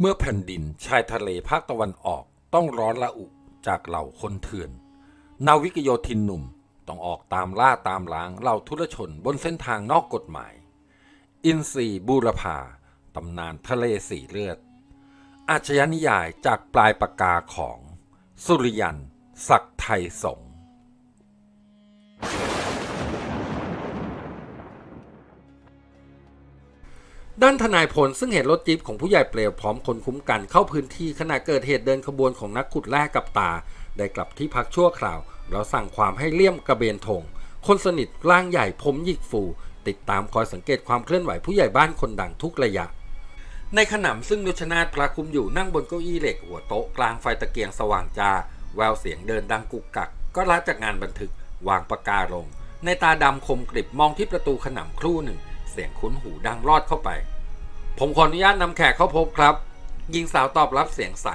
เมื่อแผ่นดินชายทะเลภาคตะวันออกต้องร้อนละอุจากเหล่าคนเถื่อน นาวิกโยธินหนุ่มต้องออกตามล่าตามล้างเหล่าทุรชนบนเส้นทางนอกกฎหมาย อินซีบูรพาตำนานทะเลสีเลือด อาชญานิยายจากปลายปากกาของ สุริยัน ศักดิ์ไทยสง ด้านทนายพลซึ่งเห็นรถจี๊ปของผู้ใหญ่เปลวพร้อมคนคุ้มกันเข้าพื้นที่ขณะเกิดเหตุเดินขบวนของนักขุดแร่กับตา ได้กลับที่พักชั่วคราวแล้วสั่งความให้เลี่ยมกระเบนธงคนสนิทร่างใหญ่ผมหยิกฟู ติดตามคอยสังเกตความเคลื่อนไหวผู้ใหญ่บ้านคนดังทุกระยะ ในขนำซึ่งนุชนาธพระคุมอยู่นั่งบนเก้าอี้เหล็กหัวโต๊ะกลางไฟตะเกียงสว่างจ้าแววเสียงเดินดังกุกกัก ก็ละจากงานบันทึกวางปากกาลง ในตาดำคมกริบมองที่ประตูขนำครู่หนึ่ง สียงคุ้นหูดังรอดเข้าไป ผมขออนุญาตนำแขกเข้าพบครับหญิงสาวตอบรับเสียงใส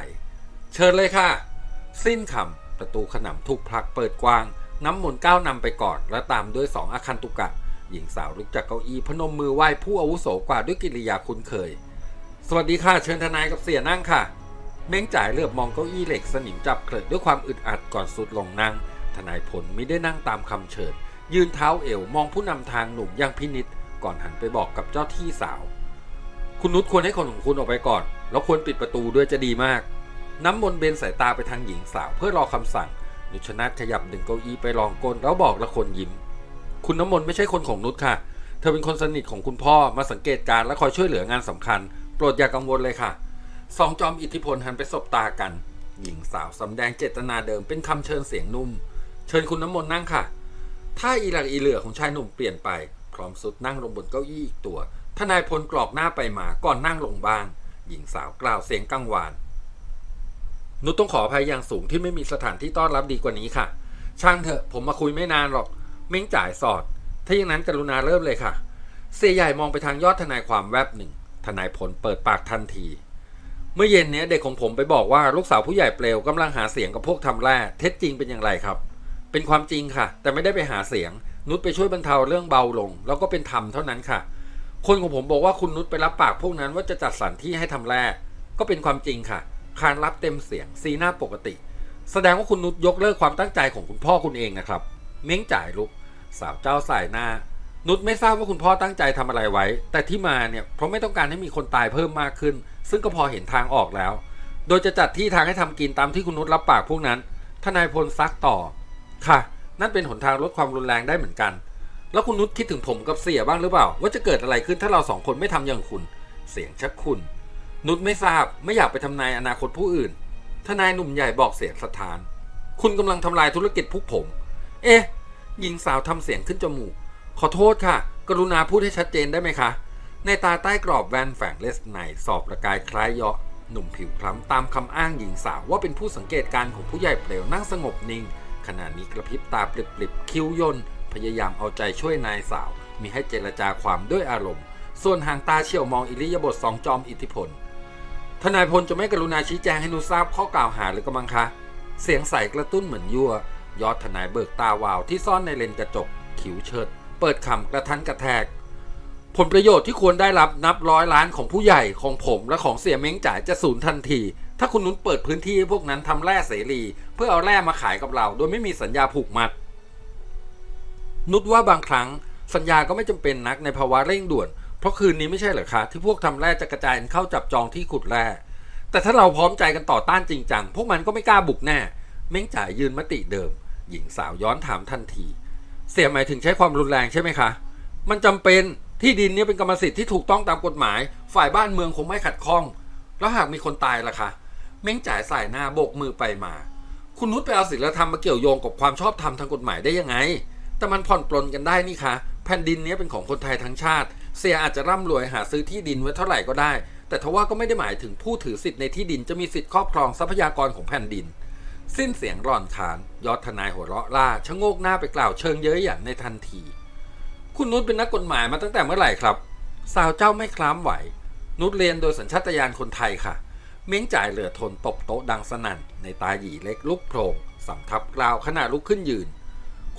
เชิญเลยค่ะ สิ้นคำประตูขนำถูกผลักเปิดกว้าง น้ำมนต์ก้าวนำไปก่อนและตามด้วยสองอาคันตุกะ หญิงสาวลุกจากเก้าอี้พนมมือไหว้ผู้อาวุโสกว่าด้วยกิริยาคุ้นเคย สวัสดีค่ะเชิญทนายกับเสียนั่งค่ะ เม้งจ่ายเหลือบมองเก้าอี้เหล็กสนิมจับเกลิดด้วยความอึดอัดก่อนสุดลงนั่ง ทนายผลไม่ได้นั่งตามคำเชิญ ยืนเท้าเอวมองผู้นำทางหนุ่มอยังพินิษ ก่อนหันไปบอกกับเจ้าที่สาว คุณนุชควรให้คนของคุณออกไปก่อน แล้วควรปิดประตูด้วยจะดีมาก น้ำมนต์เบนสายตาไปทางหญิงสาวเพื่อรอคำสั่ง นุชนาธขยับดึงเก้าอี้ไปรองก้นแล้วบอกละคนยิ้ม คุณน้ำมนต์ไม่ใช่คนของนุชค่ะ เธอเป็นคนสนิทของคุณพ่อมาสังเกตการและคอยช่วยเหลืองานสำคัญ โปรดอย่ากังวลเลยค่ะสองจอมอิทธิพลหันไปสบตากัน หญิงสาวสำแดงเจตนาเดิมเป็นคำเชิญเสียงนุ่ม เชิญคุณน้ำมนต์นั่งค่ะ ถ้าอีหลักอีเหลือของชายหนุ่มเปลี่ยนไป พร้อมสุดนั่งลงบนเก้าอี้อีกตัว ทนายพลกรอกหน้าไปมาก่อนนั่งลงบ้าง หญิงสาวกล่าวเสียงกังวาน นุชต้องขออภัยอย่างสูงที่ไม่มีสถานที่ต้อนรับดีกว่านี้ค่ะ ช่างเถอะผมมาคุยไม่นานหรอก เม้งจ่ายสอด ถ้าอย่างนั้นกรุณาเริ่มเลยค่ะ เสียใหญ่มองไปทางยอดทนายความแวบหนึ่ง ทนายผลเปิดปากทันที เมื่อเย็นนี้เด็กของผมไปบอกว่าลูกสาวผู้ใหญ่เปลวกำลังหาเสียงกับพวกทำแร่เท็จจริงเป็นอย่างไรครับ เป็นความจริงค่ะ แต่ไม่ได้ไปหาเสียง นุชไปช่วยบรรเทาเรื่องเบาลง แล้วก็เป็นธรรมเท่านั้นค่ะ คนของผมบอกว่าคุณนุชไปรับปากพวกนั้นว่าจะจัดสรรที่ให้ทำแร่ก็เป็นความจริงค่ะ คานรับเต็มเสียงสีหน้าปกติ แสดงว่าคุณนุชยกเลิกความตั้งใจของคุณพ่อคุณเองนะครับ เม้งจ่ายลุกสาวเจ้าสายหน้า นุชไม่ทราบว่าคุณพ่อตั้งใจทำอะไรไว้ แต่ที่มาเนี่ยเพราะไม่ต้องการให้มีคนตายเพิ่มมากขึ้น ซึ่งก็พอเห็นทางออกแล้ว โดยจะจัดที่ทางให้ทำกินตามที่คุณนุชรับปากพวกนั้นทนายพลซักต่อค่ะ นั่นเป็นหนทางลดความรุนแรงได้เหมือนกัน แล้วคุณนุชคิดถึงผมกับเสียบ้างหรือเปล่า ว่าจะเกิดอะไรขึ้นถ้าเราสองคนไม่ทำอย่างคุณ เสียงชักคุณ นุชไม่ทราบไม่อยากไปทำนายอนาคตผู้อื่น ทนายหนุ่มใหญ่บอกเสียงสถาน คุณกำลังทำลายธุรกิจพวกผม เอ๊ะหญิงสาวทำเสียงขึ้นจมูก ขอโทษค่ะ กรุณาพูดให้ชัดเจนได้ไหมคะ ในตาใต้กรอบแว่นแฝงเลสไนสอบประกายคล้ายเยาะหนุ่มผิวคล้ำตามคำอ้างหญิงสาวว่าเป็นผู้สังเกตการณ์ของผู้ใหญ่เปลวนั่งสงบนิ่ง ขณะนี้กระพริบตาปลิบๆคิ้วย่นพยายามเอาใจช่วยนายสาว มีให้เจรจาความด้วยอารมณ์ ส่วนหางตาเฉียวมองอิริยาบถสองจอมอิทธิพลทนายพลจะไม่กรุณาชี้แจงให้หนูทราบข้อกล่าวหาหรือกระมังคะ เสียงใสกระตุ้นเหมือนยั่วยอดทนายเบิกตาวาวที่ซ่อนในเลนกระจกขิวเชิด เปิดคำกระทันกระแทก ผลประโยชน์ที่ควรได้รับนับร้อยล้านของผู้ใหญ่ของผมและของเสียเม้งจ่ายจะสูญทันที ถ้าคุณนุ้นเปิดพื้นที่ให้พวกนั้นทำแร่เสรี พื่อเอาแร่มาขายกับเรา โดยไม่มีสัญญาผูกมัด นุชว่าบางครั้งสัญญาก็ไม่จำเป็นนักในภาวะเร่งด่วน เพราะคืนนี้ไม่ใช่เหรอคะที่พวกทำแร่จะกระจายเข้าจับจองที่ขุดแร่ แต่ถ้าเราพร้อมใจกันต่อต้านจริงจังพวกมันก็ไม่กล้าบุกแน่ เม้งจ่ายยืนมติเดิม หญิงสาวย้อนถามทันที เสียหมายถึงใช้ความรุนแรงใช่ไหมคะ มันจำเป็นที่ดินนี้เป็นกรรมสิทธิ์ที่ถูกต้องตามกฎหมาย ฝ่ายบ้านเมืองคงไม่ขัดข้อง แล้วหากมีคนตายล่ะคะ เม้งจ่ายสายหน้าโบกมือไปมา คุณนุชไปเอาศีลธรรมมาเกี่ยวโยงกับความชอบธรรมทางกฎหมายได้ยังไง แต่มันผ่อนปลนกันได้นี่คะแผ่นดินนี้เป็นของคนไทยทั้งชาติ เสียอาจจะร่ำรวยหาซื้อที่ดินไว้เท่าไหร่ก็ได้ แต่ทว่าก็ไม่ได้หมายถึงผู้ถือสิทธิ์ในที่ดินจะมีสิทธิ์ครอบครองทรัพยากรของแผ่นดิน สิ้นเสียงร่อนขาน ยอดทนายหัวเราะล่าชะโงกหน้าไปกล่าวเชิงเย้ยหยันในทันที คุณนุชเป็นนักกฎหมายมาตั้งแต่เมื่อไหร่ครับ สาวเจ้าไม่คล้ามไหว นุชเรียนโดยสัญชาตญาณคนไทยค่ะ เม้งจ่ายเหลือทนตบโต๊ะดังสนั่น ในตาหยีเล็กลุกโพรงสำทับกล่าวขณะลุกขึ้นยืน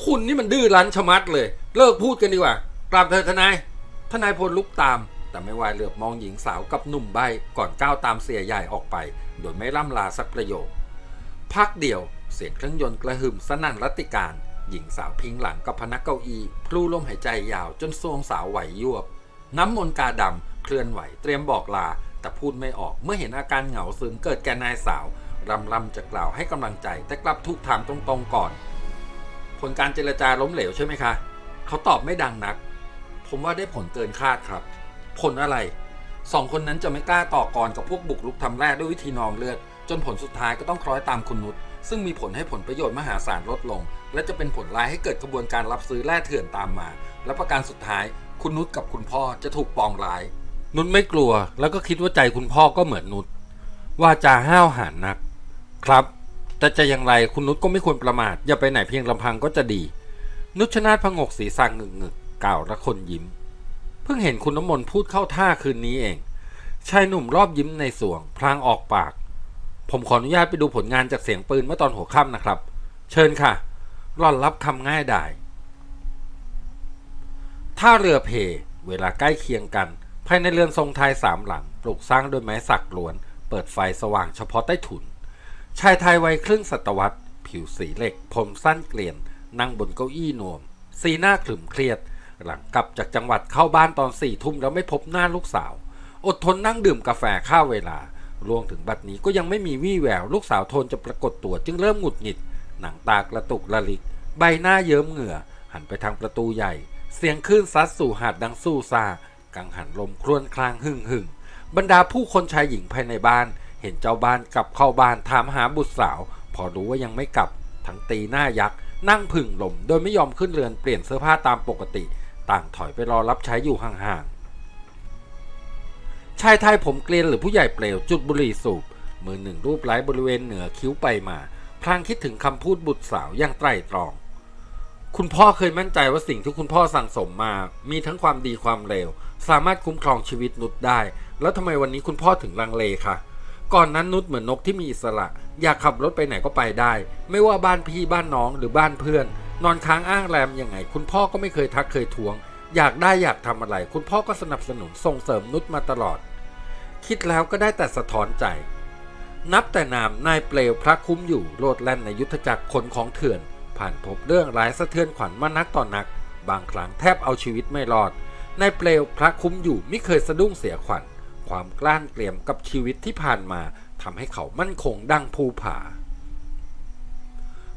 คุณนี่มันดื้อรั้นชะมัดเลย เลิกพูดกันดีกว่ากราบเธอทนาย ทนายพลลุกตาม แต่ไม่วายเหลือบมองหญิงสาวกับหนุ่มใบก่อนก้าวตามเสียใหญ่ออกไป โดยไม่ล่ำลาสักประโยค พักเดียวเสียงเครื่องยนต์กระหึ่มสนั่นรัติการ หญิงสาวพิงหลังกับพนักเก้าอี้พลูลมหายใจยาวจนทรงสาวไหวยวบ น้ำมนต์กาดำเคลื่อนไหวเตรียมบอกลา แต่พูดไม่ออกเมื่อเห็นอาการเหงาซึมเกิดแก่นายสาวรำลำจะกล่าวให้กำลังใจ แต่กลับถูกถามตรงๆก่อน ผลการเจรจาล้มเหลวใช่ไหมคะ เขาตอบไม่ดังนัก ผมว่าได้ผลเกินคาดครับ ผลอะไรสองคนนั้นจะไม่กล้าต่อกรกับพวกบุกลุกทำแร่ด้วยวิธีนองเลือด จนผลสุดท้ายก็ต้องคล้อยตามคุณนุชซึ่งมีผลให้ผลประโยชน์มหาศาลลดลง และจะเป็นผลร้ายให้เกิดกระบวนการรับซื้อแร่เถื่อนตามมา และประการสุดท้าย คุณนุชกับคุณพ่อจะถูกปองร้าย นุชไม่กลัว แล้วก็คิดว่าใจคุณพ่อก็เหมือนนุชว่าจาห้าวหาญนัก ครับ แต่จะอย่างไรคุณนุชก็ไม่ควรประมาท อย่าไปไหนเพียงลำพังก็จะดี นุชนาธพงกศีรษะงึกงึกๆกล่าวและคนยิ้ม เพิ่งเห็นคุณน้ำมนต์พูดเข้าท่าคืนนี้เอง ชายหนุ่มรอบยิ้มในสวง พลางออกปาก ผมขออนุญาตไปดูผลงานจากเสียงปืนเมื่อตอนหัวค่ำนะครับ เชิญค่ะรอนรับคำง่ายดายท่าเรือเพ เวลาใกล้เคียงกันายในเรือนทรงไทยสามหลัง ปลูกสร้างด้วยไม้สักล้วน เปิดไฟสว่างเฉพาะใต้ถุน ชายไทยวัยครึ่งศตวรรษ ผิวสีเหล็ก ผมสั้นเกลียน นั่งบนเก้าอี้นวม สีหน้าขรึมเครียด หลังกลับจากจังหวัดเข้าบ้านตอนสี่ทุ่มแล้วไม่พบหน้าลูกสาว อดทนนั่งดื่มกาแฟข้าวเวลารวมถึงบัดนี้ก็ยังไม่มีวี่แวว ลูกสาวโทนจะปรากฏตัวจึงเริ่มหงุดหงิด หนังตากระตุกระลิก ใบหน้าเยิ้มเหงื่อ หันไปทางประตูใหญ่ เสียงคลื่นซัดสู่หาดดังสู้ซา กังหันลมครวญคลางหึ่งหึ่งบรรดาผู้คนชายหญิงภายในบ้าน เห็นเจ้าบ้านกลับเข้าบ้านถามหาบุตรสาว พอรู้ว่ายังไม่กลับ ทั้งตีหน้ายักษ์นั่งผึ่งลมโดยไม่ยอมขึ้นเรือนเปลี่ยนเสื้อผ้าตามปกติ ต่างถอยไปรอรับใช้อยู่ห่างๆ ชายไทยผมเกลียนหรือผู้ใหญ่เปลวจุดบุหรี่สูบ มือหนึ่งรูปไล้บริเวณเหนือคิ้วไปมา พลางคิดถึงคำพูดบุตรสาวอย่างไตร่ตรอง คุณพ่อเคยมั่นใจว่าสิ่งที่คุณพ่อสั่งสมมา มีทั้งความดีความเลว สามารถคุ้มครองชีวิตนุชได้ แล้วทำไมวันนี้คุณพ่อถึงลังเลคะก่อนนั้นนุชเหมือนนกที่มีอิสระ อยากขับรถไปไหนก็ไปได้ ไม่ว่าบ้านพี่บ้านน้องหรือบ้านเพื่อน นอนค้างอ้างแรมยังไง คุณพ่อก็ไม่เคยทักเคยทวง อยากได้อยากทำอะไร คุณพ่อก็สนับสนุนส่งเสริมนุชมาตลอด คิดแล้วก็ได้แต่สะท้อนใจ นับแต่นามนายเปลวพระคุ้มอยู่โลดแล่นในยุทธจักรคนของเถื่อน ผ่านพบเรื่องร้ายสะเทือนขวัญมานักต่อนนัก บางครั้งแทบเอาชีวิตไม่รอด นายเปลวพระคุ้มอยู่ไม่เคยสะดุ้งเสียขวัญ ความกล้านเกลี่ยมกับชีวิตที่ผ่านมาทำให้เขามั่นคงดังภูผา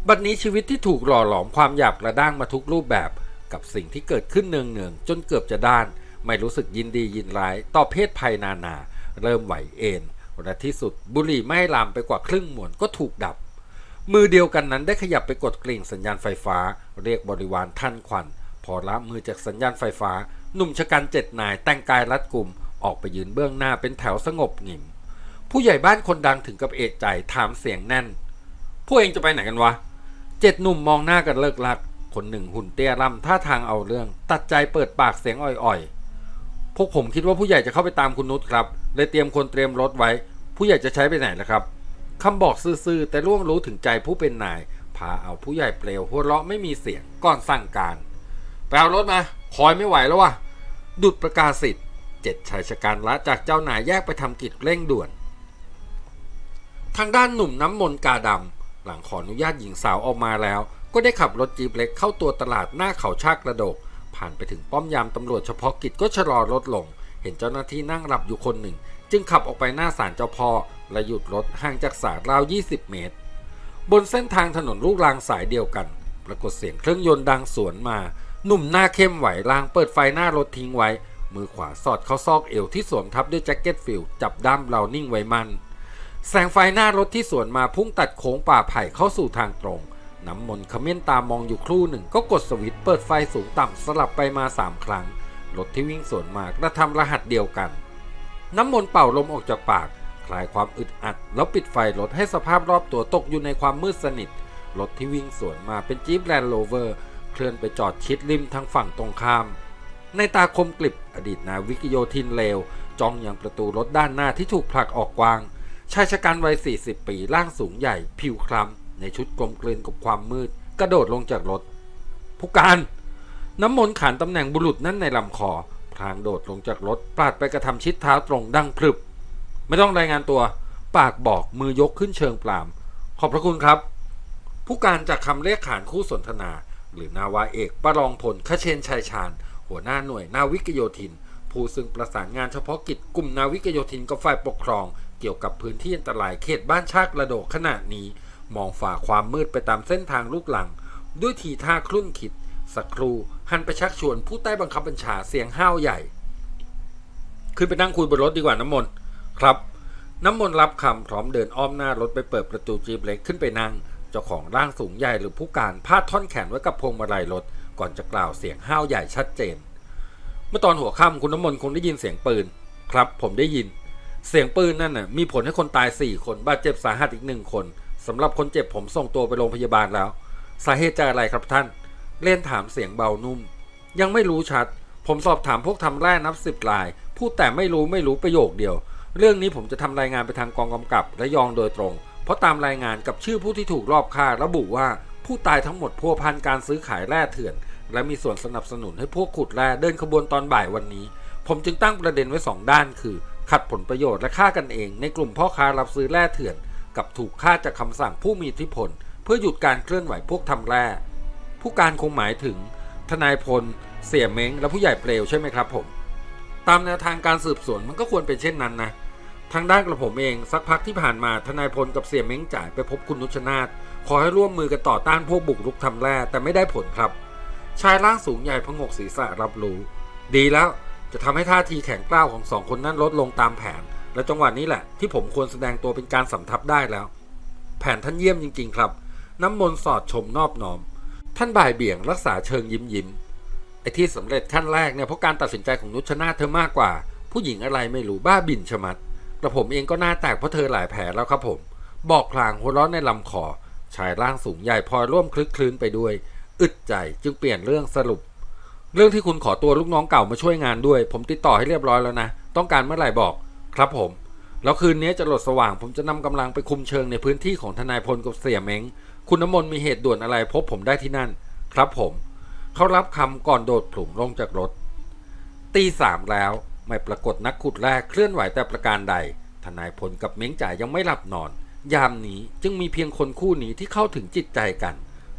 บัดนี้ชีวิตที่ถูกหล่อหลอมความหยาบกระด้างมาทุกรูปแบบ กับสิ่งที่เกิดขึ้นเนืองๆจนเกือบจะด้าน ไม่รู้สึกยินดียินร้าย ต่อเพศภัยนานา เริ่มไหวเอ็นและที่สุดบุหรี่ไม่ลามไปกว่าครึ่งมวนก็ถูกดับ มือเดียวกันนั้นได้ขยับไปกดกริ่งสัญญาณไฟฟ้า เรียกบริวารท่านควัน พอละมือจากสัญญาณไฟฟ้า หนุ่มชะกันเจ็ดนายแต่งกายรัดกุมออกไปยืนเบื้องหน้าเป็นแถวสงบหงิม ผู้ใหญ่บ้านคนดังถึงกับเอกใจถามเสียงแน่น พวกเองจะไปไหนกันวะเจ็ดหนุ่มมองหน้ากันเลิกลัก คนหนึ่งหุ่นเตี้ยร่ำท่าทางเอาเรื่อง ตัดใจเปิดปากเสียงอ่อยๆ พวกผมคิดว่าผู้ใหญ่จะเข้าไปตามคุณนุชครับเลยเตรียมคนเตรียมรถไว้ ผู้ใหญ่จะใช้ไปไหนล่ะครับคำบอกซื่อๆแต่ล่วงรู้ถึงใจผู้เป็นนายพาเอาผู้ใหญ่เปลวหัวเราะไม่มีเสียงก่อนสั่งการไปเอารถมาคอยไม่ไหวแล้ววะ ดุดประกาศสิทธิ์เจ็ดชายชะกันละจากเจ้านายแยกไปทำกิจเร่งด่วน ทางด้านหนุ่มน้ำมนกาดำหลังขออนุญาตหญิงสาวออกมาแล้ว ก็ได้ขับรถจีบเล็กเข้าตัวตลาดหน้าเขาชากกระโดก ผ่านไปถึงป้อมยามตำรวจเฉพาะกิจก็ชะลอรถลง เห็นเจ้าหน้าที่นั่งหลับอยู่คนหนึ่ง จึงขับออกไปหน้าศาลเจ้าพ่อและหยุดรถห่างจากศาลราว 20 เมตร บนเส้นทางถนนลูกรางสายเดียวกัน ปรากฏเสียงเครื่องยนต์ดังสวนมา หนุ่มหน้าเข้มไหวรางเปิดไฟหน้ารถทิ้งไว้ มือขวาสอดเข้าซอกเอวที่สวมทับด้วยแจ็คเก็ตฟิลจับด้ามเรานิ่งไว้มัน แสงไฟหน้ารถที่สวนมาพุ่งตัดโค้งป่าไผ่เข้าสู่ทางตรง น้ำมนต์ขมิ้นตามองอยู่ครู่หนึ่งก็กดสวิตช์เปิดไฟสูงต่ำสลับไปมาสามครั้ง รถที่วิ่งสวนมากระทำรหัสเดียวกัน น้ำมนต์เป่าลมออกจากปาก คลายความอึดอัด แล้วปิดไฟรถให้สภาพรอบตัวตกอยู่ในความมืดสนิท รถที่วิ่งสวนมาเป็นจี๊ปแลนด์โรเวอร์ เคลื่อนไปจอดชิดริมทางฝั่งตรงข้าม ในตาคมกลิบอดีตนาวิกโยธินเลวจ้องยังประตูรถด้านหน้าที่ถูกผลักออกกว้าง ชายชะกันวัย 40 ปีร่างสูงใหญ่ผิวคล้ำในชุดกลมกลืนกับความมืด กระโดดลงจากรถ ผู้การน้ำมนต์ขานตำแหน่งบุรุษนั่นในลำคอพพลางโดดลงจากรถปาดไปกระทำชิดเท้าตรงดังพรึบ ไม่ต้องรายงานตัว ปากบอกมือยกขึ้นเชิงปราม ขอบพระคุณครับ ผู้การจากคำเรียกขานคู่สนทนา หรือนาวาเอกประรองพลขเชนชัยชาญ หัวหน้าหน่วยนาวิกโยธิน ผู้ซึ่งประสานงานเฉพาะกิจกลุ่มนาวิกโยธินกับฝ่ายปกครอง เกี่ยวกับพื้นที่อันตรายเขตบ้านชากระโดดขนาดนี้ มองฝ่าความมืดไปตามเส้นทางลูกหลัง ด้วยทีท่าคลุ่นคิด สักครู่หันไปชักชวนผู้ใต้บังคับบัญชาเสียงห้าวใหญ่ ขึ้นไปนั่งคุยบนรถดีกว่าน้ำมนต์ครับน้ำมนต์รับคำพร้อมเดินอ้อมหน้ารถไปเปิดประตูจีบเล็กขึ้นไปนั่ง จ้าของร่างสูงใหญ่หรือผู้การพาดท่อนแขนไว้กับพวงมาลัยรถก่อนจะกล่าวเสียงห้าวใหญ่ชัดเจน เมื่อตอนหัวค่ำคุณน้ำมนต์คงได้ยินเสียงปืน ครับผมได้ยิน เสียงปืนนั่นน่ะมีผลให้คนตาย 4 คนบาดเจ็บสาหัสอีกหนึ่งคนสำหรับคนเจ็บผมส่งตัวไปโรงพยาบาลแล้ว สาเหตุจากอะไรครับท่าน เล่นถามเสียงเบานุ่ม ยังไม่รู้ชัด ผมสอบถามพวกทำแร่นับสิบราย พูดแต่ไม่รู้ไม่รู้ประโยคเดียว เรื่องนี้ผมจะทำรายงานไปทางกองกำกับ และยองโดยตรง เพราะตามรายงานกับชื่อผู้ที่ถูกรอบฆ่าระบุว่าผู้ตายทั้งหมดพัวพันการซื้อขายแร่เถื่อน และมีส่วนสนับสนุนให้พวกขุดแร่เดินขบวนตอนบ่ายวันนี้ ผมจึงตั้งประเด็นไว้สองด้านคือ ขัดผลประโยชน์และฆ่ากันเอง ในกลุ่มพ่อค้ารับซื้อแร่เถื่อน กับถูกฆ่าจากคำสั่งผู้มีอิทธิพล เพื่อหยุดการเคลื่อนไหวพวกทำแร่ผู้การคงหมายถึง ทนายพล เสี่ยเม้งและผู้ใหญ่เปลวใช่ไหมครับผม ตามแนวทางการสืบสวนมันก็ควรเป็นเช่นนั้นนะ ทางด้านกระผมเองสักพักที่ผ่านมาทนายพลกับเสี่ยเม้งจ่ายไปพบคุณนุชนาธขอให้ร่วมมือกันต่อต้านพวกบุกรุกทำแร่แต่ไม่ได้ผลครับ ชายร่างสูงใหญ่พงกศีรษะรับรู้ ดีแล้วจะทำให้ท่าทีแข็งกร้าวของสองคนนั้นลดลงตามแผน และจังหวะนี้แหละที่ผมควรแสดงตัวเป็นการสำทับได้แล้ว แผนท่านเยี่ยมจริง ๆ ครับ น้ำมนต์สอดชมนอบน้อม ท่านบ่ายเบี่ยงรักษาเชิงยิ้มยิ้มไอ้ที่สำเร็จขั้นแรกเนี่ยเพราะการตัดสินใจของนุชนาธเธอมากกว่า ผู้หญิงอะไรไม่รู้บ้าบินชะมัด กระผมเองก็หน้าแตกเพราะเธอหลายแผลแล้วครับผม บอกพลางหัวเร้อนในลำคอ ชายร่างสูงใหญ่พลอยร่วมคลึกคลื้นไปด้วย อึดใจจึงเปลี่ยนเรื่องสรุป เรื่องที่คุณขอตัวลูกน้องเก่ามาช่วยงานด้วย ผมติดต่อให้เรียบร้อยแล้วนะ ต้องการเมื่อไหร่บอก ครับผม แล้วคืนนี้จะหลดสว่าง ผมจะนำกำลังไปคุมเชิงในพื้นที่ของทนายพลกับเสี่ยเม้งคุณน้ำมนต์มีเหตุด่วนอะไรพบผมได้ที่นั่น ครับผม เขารับคำก่อนโดดผลุมลงจากรถตีสามแล้ว ไม่ปรากฏนักขุดแรกเคลื่อนไหวแต่ประการใด ทนายพลกับเม้งจ่ายยังไม่หลับนอน ยามนี้จึงมีเพียงคนคู่นี้ที่เข้าถึงจิตใจกัน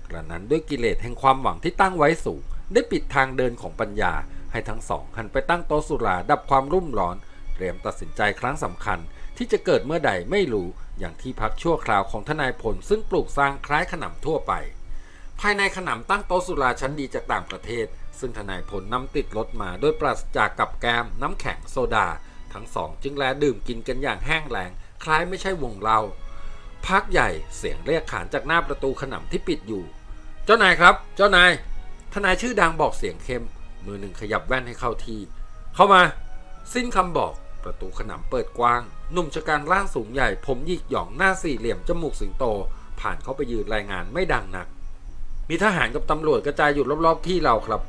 กระนั้นด้วยกิเลสแห่งความหวังที่ตั้งไว้สูง ได้ปิดทางเดินของปัญญา ให้ทั้งสองหันไปตั้งโต๊ะสุราดับความรุ่มร้อน เตรียมตัดสินใจครั้งสำคัญ ที่จะเกิดเมื่อใดไม่รู้ อย่างที่พักชั่วคราวของทนายพลซึ่งปลูกสร้างคล้ายขนำทั่วไป ภายในขนำตั้งโต๊ะสุราชั้นดีจากต่างประเทศ ซึ่งทนายพลนำติดรถมาโดยปราศจากกับแกมน้ำแข็งโซดา ทั้งสองจึงแลดื่มกินกันอย่างแห้งแล้งคล้ายไม่ใช่วงเล่าพักใหญ่เสียงเรียกขานจากหน้าประตูขนำที่ปิดอยู่ เจ้านายครับ เจ้านาย ทนายชื่อดังบอกเสียงเข้ม มือหนึ่งขยับแว่นให้เข้าที่ เข้ามา สิ้นคำบอก ประตูขนำเปิดกว้าง หนุ่มชะกันร่างสูงใหญ่ ผมหยิกหย่องหน้าสี่เหลี่ยมจมูกสิงโต ผ่านเข้าไปยืนรายงานไม่ดังนัก มีทหารกับตำรวจกระจายอยู่รอบๆที่เราครับ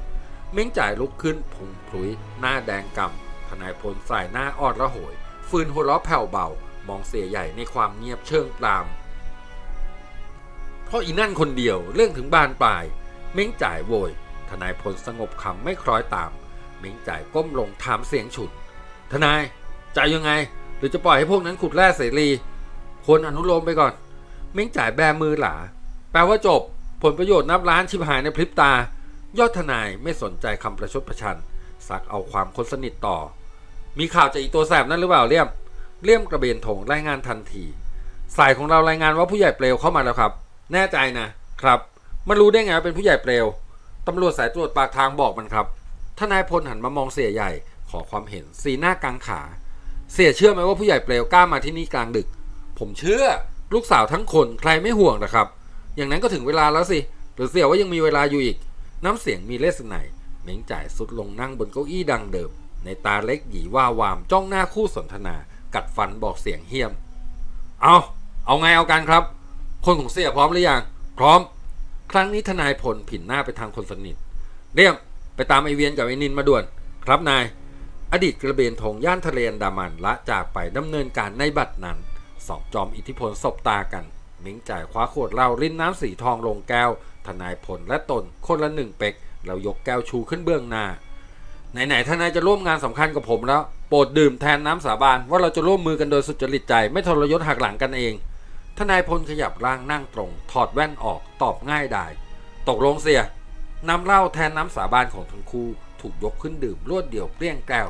เม้งจ่ายลุกขึ้นพุงพลุย หน้าแดงกำทนายพลสายหน้าออดระโหย ฟืนหัวเราะแผ่วเบา มองเสียใหญ่ในความเงียบเชิงปราม เพราะอีนั่นคนเดียวเรื่องถึงบานปลาย เม้งจ่ายโวย ทนายพลสงบคำไม่คล้อยตาม เม้งจ่ายก้มลงถามเสียงฉุน ทนายจ่ายยังไง หรือจะปล่อยให้พวกนั้นขุดแร่เสรีควรอนุโลมไปก่อน เม้งจ่ายแบมือหลา แปลว่าจบ ผลประโยชน์นับล้านชิบหายในพริบตา ยอดทนายไม่สนใจคำประชดประชันซักเอาความคนสนิทต่อ มีข่าวจากอีตัวแสบนั่นหรือเปล่าเลี่ยม เลี่ยมกระเบนถงรายงานทันที สายของเรารายงานว่าผู้ใหญ่เปลวเข้ามาแล้วครับ แน่ใจนะครับ มันรู้ได้ไงว่าเป็นผู้ใหญ่เปลวตำรวจสายตรวจปากทางบอกมันครับทนายพลหันมามองเสียใหญ่ ขอความเห็นสีหน้ากลางขา เสียเชื่อไหมว่าผู้ใหญ่เปลวกล้ามาที่นี่กลางดึก ผมเชื่อ ลูกสาวทั้งคนใครไม่ห่วงนะครับ อย่างนั้นก็ถึงเวลาแล้วสิ หรือเสียว่ายังมีเวลาอยู่อีก น้ำเสียงมีเลสไนเม้งจ่ายสุดลงนั่งบนเก้าอี้ดังเดิม ในตาเล็กหยีว่าวามจ้องหน้าคู่สนทนา กัดฟันบอกเสียงเฮี้ยม เอาเอาไงเอากันครับ คนของเสียพร้อมหรือยังพร้อม ครั้งนี้ทนายพลผินหน้าไปทางคนสนิทเรียมไปตามไอเวียนกับไอนินมาด่วน ครับนาย อดีตกระเบนทงย่านทะเลอันดามันละจากไปดำเนินการในบัตรนั้นสองจอมอิทธิพลสบตากันเม้งจ่ายคว้าขวดเหล้ารินน้ำสีทองลงแก้ว ทนายพลและตนคนละหนึ่งเป็กแล้วยกแก้วชูขึ้นเบื้องหน้า ไหนๆทนายจะร่วมงานสำคัญกับผมแล้ว โปรดดื่มแทนน้ำสาบานว่าเราจะร่วมมือกันโดยสุจริตใจ ไม่ทรยศหักหลังกันเอง ทนายพลขยับร่างนั่งตรง ถอดแว่นออกตอบง่ายดายตกลงเสียน้ำเหล้าแทนน้ำสาบานของทั้งคู่ถูกยกขึ้นดื่มรวดเดียวเปรี้ยงแก้ว